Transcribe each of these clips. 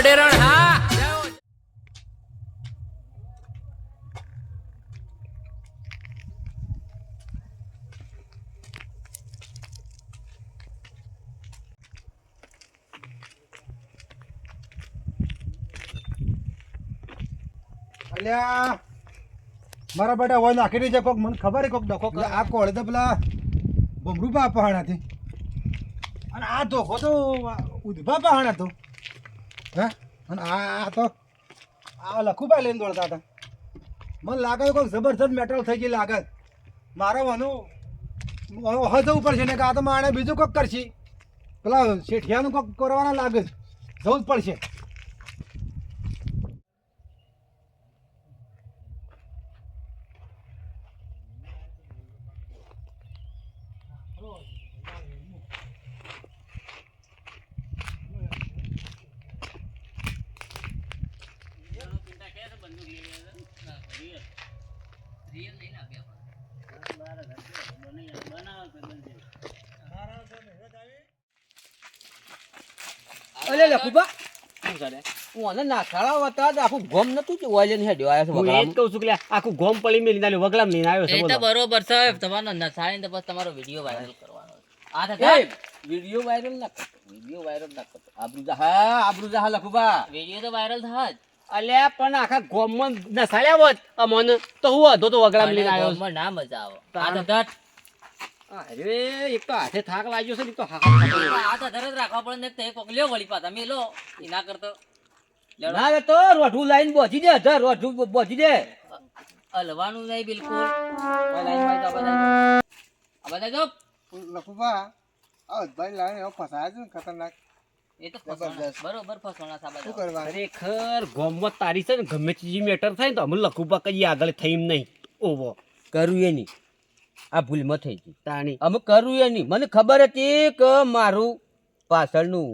અડેરણ હા. અલ્યા મારા બેટા હોય નાખી દીધે કોક મને ખબર હે કોક ડખો કરે. આ કોળે તો પેલા બમરૂપા પહાણા થી અને આ ધોખો તો ઉધભા પહાણા તો હે? અને આ તો આ લખુભાઈ લઈને દોડતા હતા. મને લાગે કોઈ જબરજસ્ત મેટલ થઈ ગઈ લાગે. મારે વનું હજ પડશે ને કે આ તો માણે બીજું કોક કરશી. પેલા શેઠિયાનું કોક કરવાના લાગે જવું જ પડશે. અલે લખુબા આખું ગોમ નતું કે ઓઇલન હેડ્યો આવ્યો છે હું એ જ વગડામાં. કહું છું કે આખું ગોમ પડી મેલી નાલ્યું વગલામ લઈને આવ્યો છે એ તો બરોબર છે તમારો નસાડીને બસ તમારો વીડિયો વાયરલ કરવાનો આ તો વિડિયો વાયરલ ના કરતો. વિડિયો વાયરલ ના કરતો. આબરૂ હા આબરૂ હા લખુબા વીડિયો તો વાયરલ થાય જ. અલ્યા પણ આખા ગોમમાં નસાડ્યા હોત. અમોને તો હું હતો તો વગલામ લઈને આવ્યો છું. ના મજા આવે. આ તો ધટ અરે એક તો હાથે થાક લાગ્યો છે ને એક તો હાથ આ તો ધરત રાખવા પડે ને તે કોક લ્યો વળી પાછા. મેલો લો એના કરતો. ના રે તો રોઢું લાઈન બોજી દે ધર રોઠું બોજી દે. હલવાનું નહીં બિલકુલ. લાઈનમાં તો બધા આ બધા જો. લખુભા આ ભાઈ લાઈન ફસાયા છે ને ખતરનાક. એ તો બરોબર ફસવાના છે આ બધા. કરવા? ખરેખર ગોમમાં તારી છે ને ગમે તે મેટર થાય ને તો અમે લખુબા કહીએ આગળ થઈ એમ નહીં. ઓવો કરું એ નહીં. આ ભૂલમાં થઈ ગઈ તાણી. અમે કરું એ નહીં. મને ખબર હતી કે મારું પાછળનું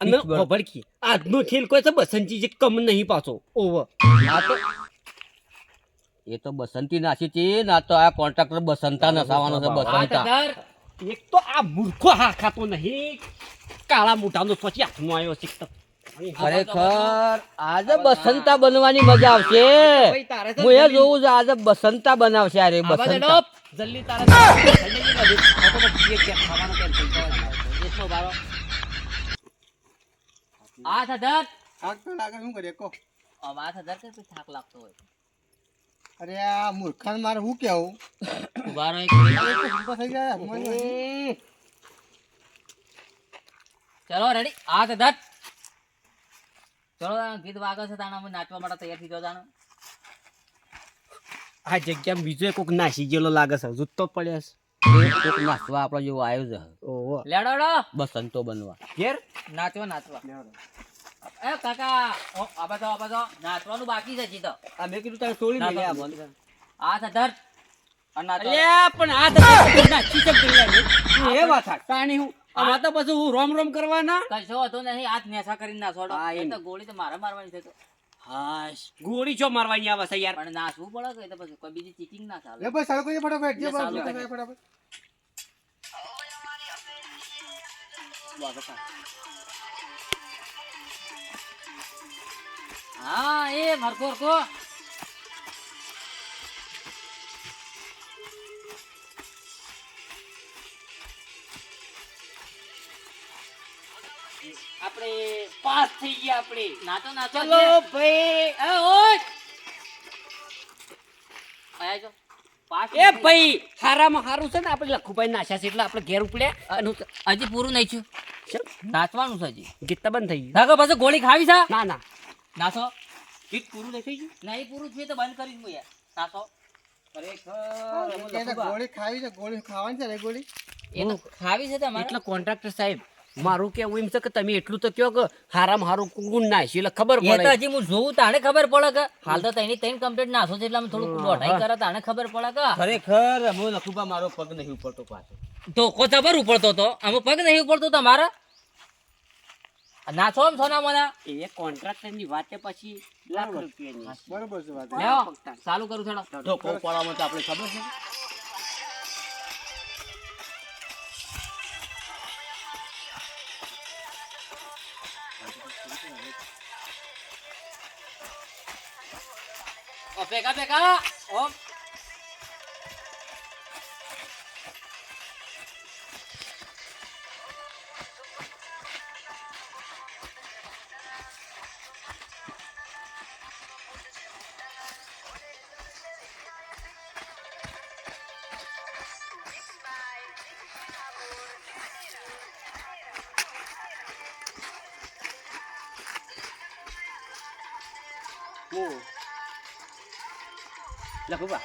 અને ખબર કી આજનો ખેલ કોઈ છે? બસંતી જે કમ નહીં પાછો. ઓવો આ તો એ તો બસંતી નાસી છે ના તો આ કોન્ટ્રાક્ટર બસંતા નસાવાનો છે બસંતા એક તો આ મૂર્ખો હા ખાતો નહીં. કાળા મોઢાનો પછી હાથમાં આવ્યો છે ખરેખર આજે બસંતા બનવાની મજા આવશે. ભાઈ હું એ જોઉં છું આજે બસંતા બનાવશે. અરે બસંતા. જલ્દી તારે. આ તો તો લાગે શું કરીએ? કો આ કે થાક લાગતો હોય. અરે આ મૂર્ખાને મારે શું કેવું ઉભારો એક. થઈ જાય ચલો રેડી આ તો ધટ ચલો ગીત વાગે છે તાણા અમે નાચવા માટે તૈયાર થઈ જાઓ તાણા. આ જગ્યામાં બીજો કોક નાસી ગયેલો લાગે છે જૂતો પડ્યા છે. કોક નાસવા આપણો જેવો આવ્યો છે. ઓહો. લેડો બસંતો બનવા. ઘેર? નાચવા નાચવા. એ કાકા આબા તો આબા તો નાચવાનું બાકી છે હજી તો. આ મેં કીધું તારે આ ના, આ તો અલ્યા પણ આ એ વાત તાણી હું. પછી હું રોમ રોમ કરવાના? કશો હતો નહીં હાથ નેસા કરીને ના છોડો એ તો ગોળી તો મારે મારવાની છે હાશ ગોળી છો મારવાની આવે છે યાર? પણ નાચવું પડે કે તો પછી કોઈ બીજી ચીટિંગ ના ચાલે. ભાઈ ચાલુ કરીએ ફટાફટ. જે ફટાફટ, ફટાફટ હા એ આપણે પાસ થઈ ગયા આપણે. નાચો નાતો ચલો ભાઈ. એ ઓય. આયા જો પાસ એ ભાઈ હારામાં હારું છે ને આપણે લખુભાઈ નાશ્યા છે એટલે આપણે ઘેર ઉપડ્યા હજી પૂરું નહીં થયું. નાચવાનું છે હજી. ગીત બંધ થઈ ગયું. નાખો પાછો ગોળી ખાવી છે? ના ના. નાસો ગીત પૂરું નહીં થઈ ગયું? નહીં પૂરું થયું તો બંધ કરી દઉં યાર. ગોળી ખાવી છે ગોળી ખાવાની છે ને ગોળી? એ ખાવી છે તમારે? એટલે કોન્ટ્રાક્ટર સાહેબ મારું કેવું એમ છે કે તમે એટલું તો કહો કે હારામાં હારું કુંગુન નાખ્યું એટલે ખબર પડે. હજી હું જોઉં તાણે ખબર પડે કે હાલ તો તઈની તઈન કમ્પ્લીટ નાખો છે એટલે થોડું દોઢાઈ કરે તાણે ખબર પડે કે. ખરેખર હું લખુબા મારો પગ નહીં ઉપડતો પાછો. ધોકો જબર ઉપડતો હતો અમે પગ નહીં ઉપડતો હતો મારા? ના છો એમ સોના મને? એ કોન્ટ્રાક્ટરની વાતે પછી લાખ રૂપિયા બરોબર છે વાત. ચાલુ કરું થોડા ધોકો ઉપાડવામાં તો આપણે ખબર છે. ઓ પેકા પેકા ઓ ઓમ લખુબા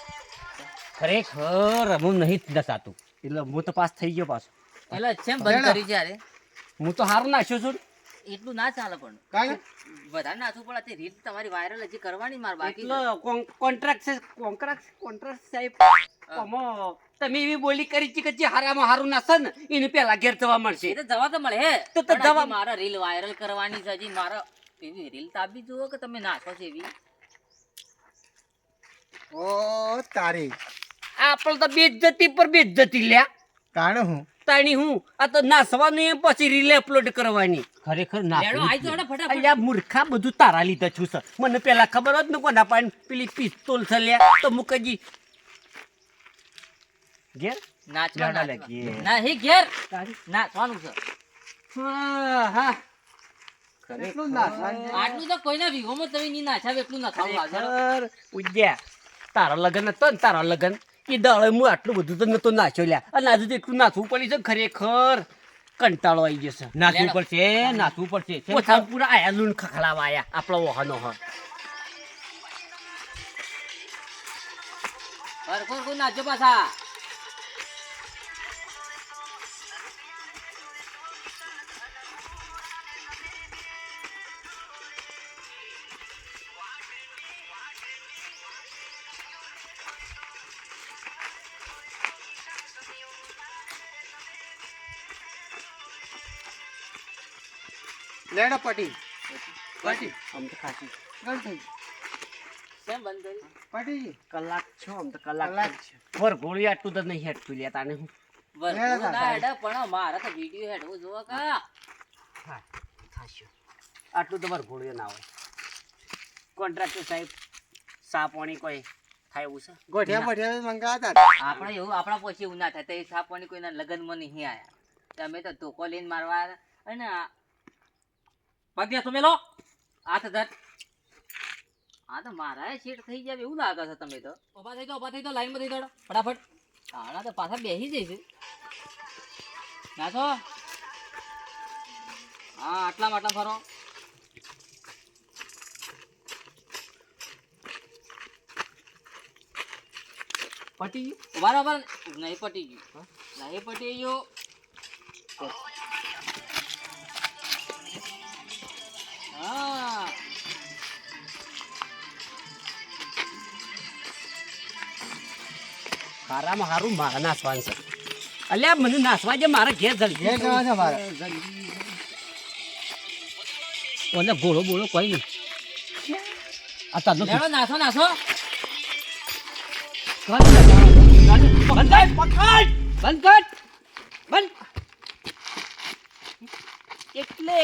ખરેખર હું નહીં દસાતું એટલે હું તો પાસ થઈ ગયો પાછો. એટલે ચેમ બંધ કરી છે હું તો હારું નાખ્યો છું એટલું ના ચાલે પણ. કાઈ વધારે નાચવું પડે તે રીત તમારી વાયરલ હજી કરવાની માર બાકી કોન્ટ્રાક્ટ છે. કોન્ટ્રાક્ટ કોન્ટ્રાક્ટ સાહેબ. અમો તમે એવી બોલી કરી છે કે જે હારામાં હારું નાશે ને એને પેલા ઘેર જવા મળશે. એ તો જવા તો મળે હે. તો તો જવા- મારા રીલ વાયરલ કરવાની છે હજી મારા એવી રીલ તાબી જુઓ કે તમે નાખો છો એવી ઓ તારી. આપણ તો બેજતી પર બેજતી લ્યા. તાણે હું? તાણી હું. આ તો નાસવાનું એમ પછી રીલે અપલોડ કરવાની. ખરેખર ને ફટાફટ. અલ્યા મૂર્ખા બધું તારા લીધા છું સર. મને પેલા ખબર હોત ને કોના પાણી પેલી પિસ્તોલ છે લ્યા. તો મુકજી ઘેર? નાચવા લેડો લે નાચવા. ઘેર. ના હે ઘેર. નાચવાનું છે. હા હા. એટલું આટલું તો કોઈના વિહોમાં તમે નહીં નાચાવ એટલું નખાવ ખરેખર ઉજ્યા તારા લગન હતો ને તારા લગન. એ હું આટલું બધું તો નતો નાચ્યો લ્યા. અને આજે તો એટલું નાચવું પડી છે ખરેખર. કંટાળો આવી જશે. નાચવું પડશે નાચવું પડશે. ઓછા પૂરા આયા લૂણ ખખડાવા આયા આપણા વાહનો હ. હરખો હરખો નાચો પાછા. લેડો પટી. પટી. આમ તો ખાસી બંધ થઈ કેમ બંધ કરી? પટી. કલાક છો આમ તો કલાક કલાક. છે. વર ગોળી આટલું તો નહીં હેઠતું લ્યા તાને હું? ના કાકા. પણ મારા તો વિડિયો હેડવો જોવા કા. હા થાશ્યો આટલું તો વર ગોળીઓ ના હોય. કોન્ટ્રાક્ટર સાહેબ સાપોણી કોઈ થાય એવું છે? ગોઠિયા બોઠિયા મંગાતા આપણે એવું આપણા પછી એવું ના થાય. તો એ સાપવાની કોઈના લગ્નમાં નહીં આયા. તમે તો ધોકો લઈને મારવા અને પગે તમે લો હાથ ધર. હા તો મારા શેઠ થઈ જાય એવું લાગે છે તમે તો. ઊભા થઈ તો ઊભા થઈ જાઓ લાઈનમાં થઈ દોડો ફટાફટ. આના તો પાછા બેસી જઈશું. તો. હા આટલા માટલા ફરો. પટી ગયું? બરાબર. નહીં પટી ગયું. નહીં પટી ગયું. હા હારામાં હારું મારા નાસવાનું છે. અલ્યા મને નાસવા જે મારા ઘેર જલ્દી. જવા છે મારે. ઓલે ગોળો બોળો કોઈ નહીં. આ તારનો નાસો નાસો. બંધ કર. બંધ કર. બંધ. એટલે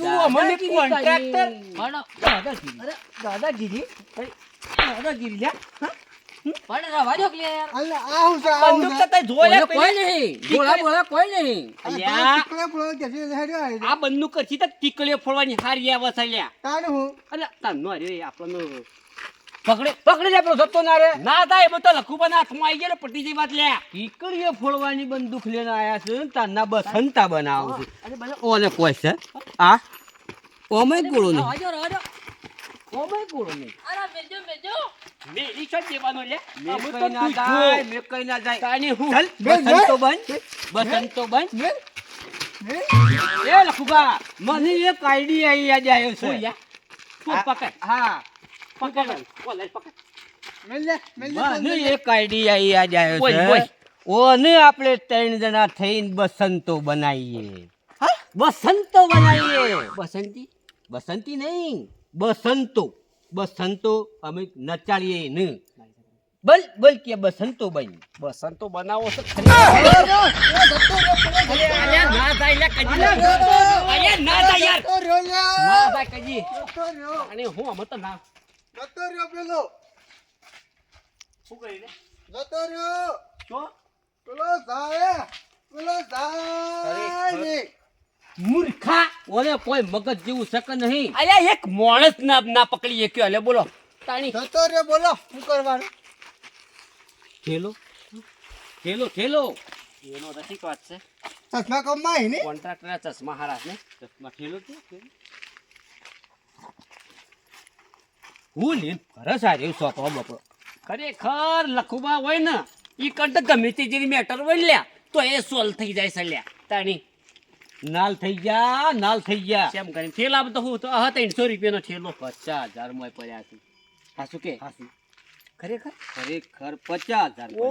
તું અમને કોન્ટ્રાક્ટર દાદાગીરી અરે દાદાગીરી? દાદાગીરી લ્યા હા? પણ રવા દો કે અલ્લે આ હું છે બંદૂક તો તઈ જોયા કોઈ નહીં. બોલા બોલા કોઈ નહીં. અલ્યા. ટીકલે ફૂલો કેસી હેડ્યો આ બંદૂક કરતી તો ટીકલીઓ ફોડવાની હારી આવે છે લ્યા. તાણે હું? અલે તનો રે આપણનો પકડે પકડી લે પેલો જતો ના રે ના થાય એમાં તો લખુબાના હાથમાં આવી ગયા પટી જઈ વાત લે. ટીકડીઓ ફોડવાની બંદૂક લઈને આયા છે ને બસંતા બનાવું છે. ઓને કોઈ છે? આ? ઓમે ગોળો નહીં. રવા દો ઓમે ગોળો નહીં. અરે મેજો મેજો. મેરી છો દેવાનો લે? મેં કઈ ના જાય જો. કઈ ના જાય. તાની હું? ચાલ, બે, બે. બસંતો બન? બસંતો બન? ને ને એ લખુબા મને એક આઈડિયા આવી યાદ આવ્યો છે. હા. પકડ. ઓલે પકડ. મેલ લે મેલ લે મને એક આઈડી યાદ આવ્યો છે. ઓને આપણે ત્રણ જણા થઈને બસંતો બનાવીએ. બસંતો બનાવીએ. બસંતી? બસંતી નહીં બસંતો. બસંતો અમે નચાડીએ ને. બોલ બોલ કે બસંતો બન. બસંતો બનાવો છે. ના થાય કજી. ના થાય યાર જતો રહ્યો લ્યા. ના થાય કજી. અને હું અમે તો ના જતો રહ્યો પેલો જતો રહ્યો તો પેલો જાય પેલો જાય મૂર્ખા. ઓલે કોઈ મગજ જેવું શક નહીં? અલ્યા એક માણસ ના ના પકડી શક્યો એટલે બોલો. તાણી. જતો રહ્યો બોલો. શું કરવાનું? ખેલો. ખેલો ખેલો. એનો તો ઠીક વાત છે. ચશ્મા કમાય ને? કોન્ટ્રાક્ટરના ચશ્મા હારા ને ચશ્મા ખેલો છે ઠેલો. હું લીન ફરસ આ રહ્યું સોપડો બપડો ખરેખર લખુબા હોય ને ઈ કંટ ગમે તે જેની મેટર હોય લ્યા તો એ સોલ્વ થઈ જાય છે લ્યા. તાણી. નાલ થઈ ગયા નાલ થઈ ગયા. કેમ કરીને? થેલા તો હું તો હા ત્રણસો રૂપિયાનો થેલો પચાસ હજારમાં પડ્યા છે. હાસુ કે? હાસું. ખરેખર? ખરેખર પચાસ હજાર ઓ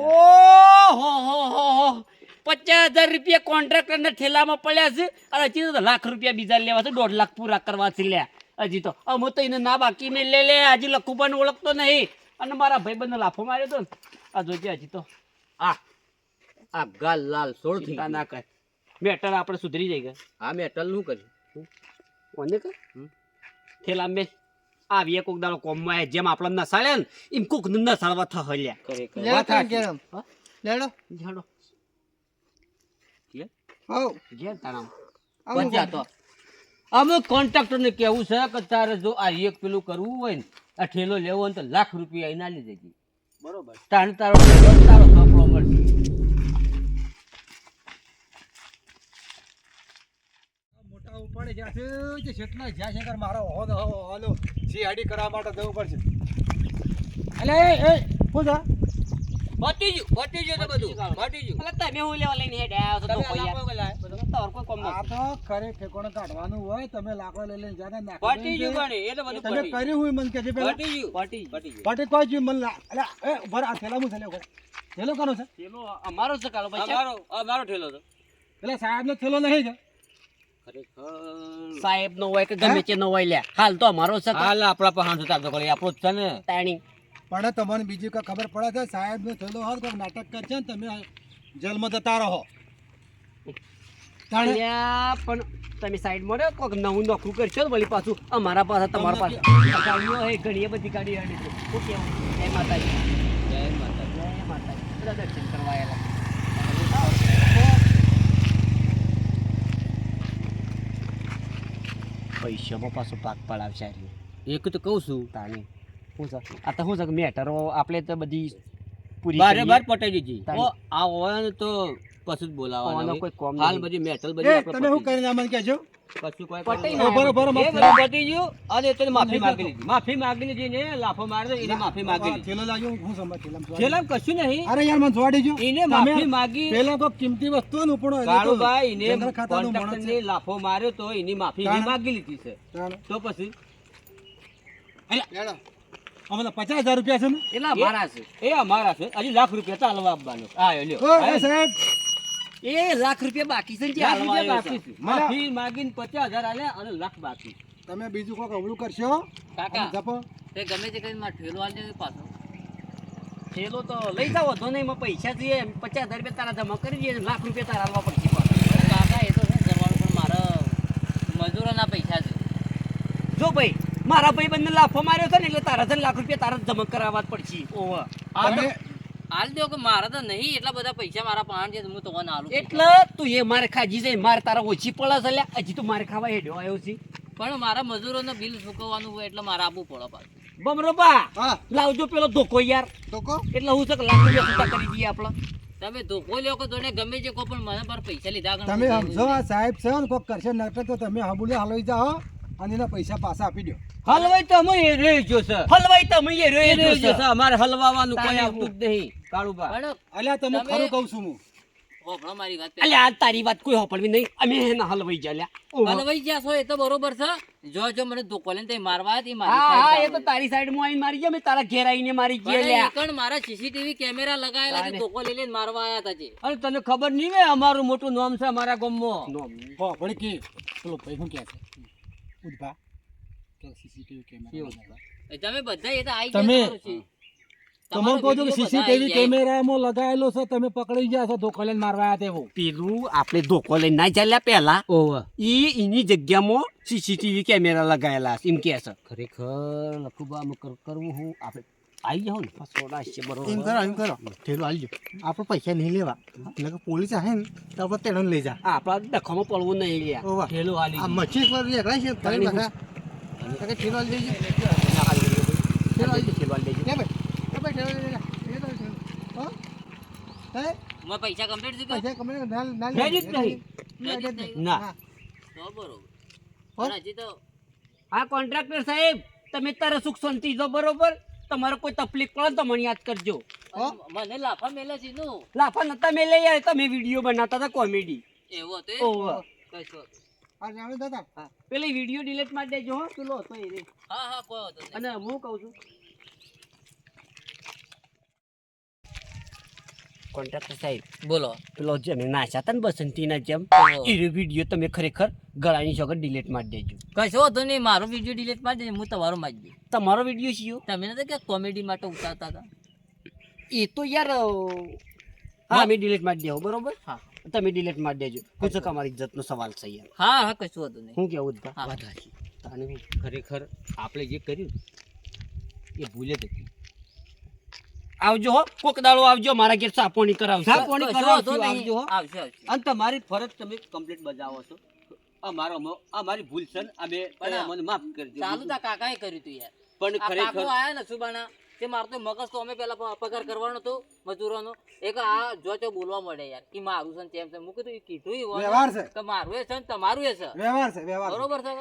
હો હો હો હો. પચાસ હજાર રૂપિયા કોન્ટ્રાક્ટરના ઠેલામાં પડ્યા છે. અને હજી લાખ રૂપિયા બીજા લેવા છે દોઢ લાખ પૂરા કરવા છે લ્યા. હજી તો. અમે તો એને ના બાકી મેં લે લે હજી લખુબાને ઓળખતો નહીં. અને મારા ભાઈબંધને લાફો માર્યો તો ને. આ જોજે હજી તો. આ આ ગાલ લાલ સોળ ચિંતા ના કર. મેટર આપણે સુધરી જાય ગયા આ મેટલનું કર્યું. કોને કર? થેલા મેં આવીએ કોક દાડો કોમમાં આયા. જેમ આપણે નસાડે ને એમ કોક નસાડવા થ હલ્યા. લેડો. હા? લેડો. ઘેર તારા આવું તો. અમુક કોન્ટ્રાક્ટર ને કેવું છે કે તારે જો આ એક પેલું કરવું હોય ને આ ઠેલો લેવો હોય તો લાખ રૂપિયા એના લઈ દેજે બરોબર. તાણ તારો તારો સફળો મળશે. મોટા ઉપાડે જ્યાં છે જેટલા જ્યાં છે મારો હોદ હાલો સીઆઈડી કરવા માટે જવું પડશે. અલે એ શું છે પતી ગયું તો બધું પતી ગયું. તમે હું લેવા લઈને હેડ આવ્યો તો કોઈ તમારે કોઈ કોમ આ તો ખરે ઠેકોણ કાઢવાનું હોય તમે લાકડો લઈ લઈને જાને નાખો દેજો. ગયું પણ એટલે બધું તમે કર્યું હોય મને કહેજો પેલા પતી ગયું પાટી. ગયું પાટી કોઈ જ મન લા- અલા, એ ઉભર આ થેલા મું થેલો થેલો કોનો છે? થેલો અમારો છે કાલો ભાઈ અમારો અમારો ઠેલો તો પેલા સાહેબનો થેલો નહીં છે? સાહેબ નો હોય કે ગમે તે નો હોય લ્યા હાલ તો અમારો છે તો. હાલ આપણા પાસે હાથ ઉતારતો કરે આપણો જ છે ને. તાણી. પણ તમને બીજી કઈ ખબર પડે છે સાહેબનો થેલો હોય કોઈ નાટક કરશે ને તમે જેલમાં જતા રહો. પણ તમે સાઈડમાં કોઈક નવું નોખું કરશો ને વળી પાછું અમારા પાસે તમારા પાસે. ગાડીઓ હે ઘણી બધી ગાડી હડી છે. શું કેવું જય માતાજી. જય માતા જય માતાજી. બધા દર્શન કરવા આવેલા. પૈસામાં પાછો પાક પડાવશે આ એક તો કહું છું. તાણી શું છે આ તો શું છે મેટરો આપણે તો બધી પૂરી બારે બાર પટાઈ દીધી. આ હોય તો કશું જ બોલાવવાનું કોઈ કોમ હાલ બધી મેટલ બધી તમે શું કરીને મને કહેજો? કશું કોઈ પટી કરવાનું બરો બરો નહીં. એ મત બધું પતી ગયું. અને તેને માફી માંગી લીધી. માફી માંગી લીધી ને લાફો મારી એને માફી માંગી લીધી. થેલો લાગ્યો હું સમજ થેલામાં કશું નહીં. અરે યાર મને જોવા દેજો. એને માફી માંગી. પેલા કોઈ કિંમતી વસ્તુ ને ઉપડો તો કાળુભાઈ એને જંગલ ખાતાનું માણસ કોન્ટ્રાક્ટરને લાફો માર્યો તો એની માફી માગી લીધી છે. તો પછી? પચાસ હજાર રૂપિયા છે ને? એલા મારા છે. એ અમારા છે. હજી લાખ રૂપિયા ચાલવા આપવાનો. હા લ્યો. સાહેબ. એ લાખ રૂપિયા બાકી છે ને લાખ રૂપિયા બાકી છે. માફી માગીને પચાસ હજાર આલે અને લાખ બાકી. તમે બીજું કોઈક અવળું કરશો? કાકા જપો. તે ગમે તે કરીને મારે ઠેલો આલજો પાછો. ઠેલો તો લઈ જાવ વધો નહીં એમાં પૈસા છે. પચાસ હજાર રૂપિયા તારા જમા કરી દઈએ લાખ રૂપિયા તારા આલવા પડશે. કાકા એ તો શું કરવાનું પણ મારા મજૂરોના પૈસા છે. જો ભાઈ મારા ભાઈ બંને લાફો માર્યો છે ને એટલે તારા લાખ રૂપિયા તારા જ જમા કરાવવા જ પડશે. ઓવે. હાલ દો કે મારા તો નહીં એટલા બધા પૈસા મારા પાણ છે તો હું તમને હાલું એટલે તું એ મારે ખાજી જાય મારે તારા ઓછી પડે છે લ્યા. હજી તું મારે ખાવા હેડ્યો આવ્યો છે. પણ મારા મજૂરોને બિલ ચૂકવવાનું હોય એટલે મારે આપવું પડે પાછું. બમરોબા હા. લાવજો પેલો ધોકો યાર. ધોકો? એટલે હું છે કે લાખ રૂપિયા કરી દઈએ આપણે. તમે ધોકો લ્યો કે તને ગમે છે કહો પણ મને પર પૈસા લીધા ગણ તમે સમજો સાહેબ છે ને કોઈક કરશે નાટક તો તમે હબુલે હલવાઈ જાઓ અને એના પૈસા પાછા આપી દો હલવાઈ તો અમે એ રહી ગયો છે. હલવાઈ તો અમે એ રહી ગયો છે. અમારે હલવાવાનું કોઈ આવતું જ નહીં. કાળુબા અલ્યા તમે ખરું કહું છું હું. હોભળો મારી વાત અલ્યા આ તારી વાત કોઈ હોપડવી નહીં. અમે એના હલવાઈ જા હલવાઈ ગયા છો એ તો બરોબર છે. જો જો મને ધોકો લઈને તે મારવા આવ્યા મારી હા હા એ તો તારી સાઈડમાં આવીને મારી ગયા મેં તારા ઘેર આવીને મારી ગયા લ્યા મારા સીસીટીવી કેમેરા લગાવેલા છે ધોકો લઈ લઈને મારવા આવ્યા હતા જે. તને ખબર નહીં ને અમારું મોટું નામ છે અમારા ગામમાં. હો ભણી કે પેલો ભાઈ શું કહે છે? ઉદભા કે સીસીટીવી કેમેરા એ તમે બધા એ તો આઈ તમે- તમે કહો છો કે સીસીટીવી કેમેરામાં લગાવેલો છે તમે પકડી ગયા છો ધોકો લઈને મારવા આવ્યા તેવો પેલું આપણે ધોકો લઈને ના ચાલ્યા પહેલા? ઓવા. ઈ એની જગ્યામાં સીસીટીવી કેમેરા લગાયેલા છે એમ કે છે. ખરેખર લખુબા અમે કરવું હું? આપણે આવી જાઓ ને સોડા છે બરોબર. એમ કરો એમ કરો. થેલું આલજો આપણે પૈસા નહીં લેવા. એટલે કે પોલીસ આવે ને તો આપણે તેનો લઈ જા. આપણા ડખોમાં પડવું નહીં ઓવા. ઠેલો મચ્છી છે ફરી પાછા તો કે થેલું આલી દેજો ના દેજો. ઠેલો દેજો, ઠેલો હાલી દેજો. લે ભાઈ લે ભાઈ થેલું લઈ જા લે ભાઈ થેલું. હો હે પૈસા કમ્પ્લીટ દીધો પૈસા કમે ના ના નહીં. લેજો જ નહીં. ના. તો બરોબર હજી તો આ કોન્ટ્રાક્ટર સાહેબ તમે તારે સુખ શાંતિ જો બરોબર તમારે કોઈ તકલીફ પડે તો મને યાદ કરજો હો? મને લાફા મેલે છે નું લાફા નતા મેલે યાર તમે વીડિયો બનાવતા હતા કોમેડી એવો હતો ઓહો. કશો હતો. આ જાણે દાદા. હા. પેલી વિડિયો ડિલીટ મારી દેજો હો પેલો હતો એ રે. હા હા કોઈ હતો નહીં. અને હું કહું છું. કોન્ટ્રાક્ટર સાહેબ બોલો. પેલો જે અમે નાચ્યા હતા ને બસંતીના જેમ એ વીડિયો તમે ખરેખર ગળાની ચોગર ડિલીટ મારી દેજો. કશો હતો નહીં મારો વીડિયો ડિલીટ મારી દેજો હું તમારો મારી દઈશ. તમારો વીડિયો છે તમે નતા કે કોમેડી માટે ઉતારતા હતા? એ તો યાર હા મેં ડિલીટ મારી દેવો બરોબર? હા. તમે ડિલીટ મારી દેજો. પૂછો કે અમારી ઇજ્જતનો સવાલ છે યાર હા હા કશું હતું નહીં. હું કેવું જ હા. વાત સાચી તાને હું ખરેખર આપણે જે કર્યું એ ભૂલે હતી. આવજો હો કોક દાડો આવજો મારા ઘેર સાપોણી કરાવજો સાપોણી કરાવજો આવજો આવજો અને તમારી ફરજ તમે કમ્પ્લીટ બજાવો છો. અમારો અમ- અમારી ભૂલ છે ને અમે મને માફ કરજો ચાલુ તા કાકાએ કર્યું તું યાર. પણ ખરેખર આયા ને સુબાના. તે મારતો મગજ તો અમે પેલા પગાર કરવાનો હતો મજૂરોનો. એક આ જો તો બોલવા મળે યાર કે મારું છે તેમ છે હું કીધું ઈ કીધું હોય વ્યવહાર છે. કે મારું એ છે ને તમારું એ છે. વ્યવહાર છે વ્યવહાર બરોબર છે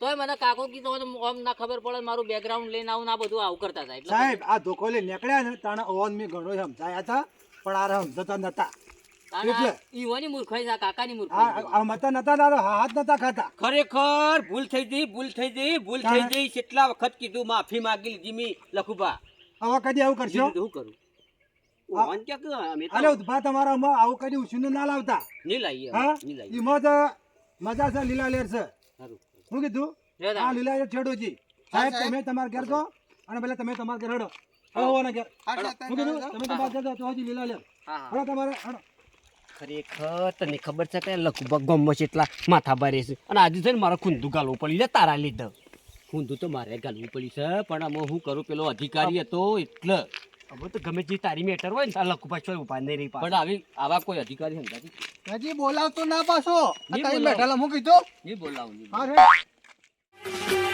તોય મને કાકો કીધું તો આમ ના ખબર પડે મારું બેકગ્રાઉન્ડ લઈને આવું ના બધું આવું કરતા થાય સાહેબ આ ધોકો લઈ નીકળ્યા ને તાણે ઓન મેં ઘણો સમજાયા હતા પણ આ સમજતા નતા. તાણે એટલે. આ ઈવાની મૂર્ખાઈ છે આ કાકાની આ મૂર્ખાઈ આ મતા નતા દાદા હાથ નતા ખાતા. ખરેખર ભૂલ થઈ ગઈ ભૂલ થઈ ગઈ ભૂલ થઈ ગઈ. કેટલા વખત કીધું માફી માંગી લીધી મી લખુભા. હવે કદી આવું કરશો? શું કરું? આ- ઓન ક્યાં કે અમે તો અરે ઊભા તમારા માં આવું કદી ઉછીનું ના લાવતા. નહીં લાવીએ હા? નહીં તો મજા છે લીલા લેર છે. શું કીધું? જો લીલા લેર છેડોજી સાહેબ તમે તમારા ઘેર તો અને પેલા તમે તમારા ઘેર હડો. હળો હોવાના ઘેર. શું કીધું તમે તમારા ઘેર તો હજી લીલા લેર. હા હા. તમારે હળો ખરેખર તને ખબર છે કે લખુભા છે એટલા માથા ભારે છે. અને આજે છે ને મારે ખૂંદું ઉપર. પડી છે તારા લીધે. ખૂંદું તો મારે ગાલવું પડી છે પણ આમાં હું કરું પેલો અધિકારી હતો એટલે. હવે તો ગમે જે તારી મેટર હોય ને તાર લખું પાછો ઊભા નહીં રહી પણ આવી આવા કોઈ અધિકારી સમજાતી હજી બોલાવતો ના પાછો. નહીં બોલાવો. બેઠેલા મૂકી દો નહીં બોલાવું નહીં હા રે.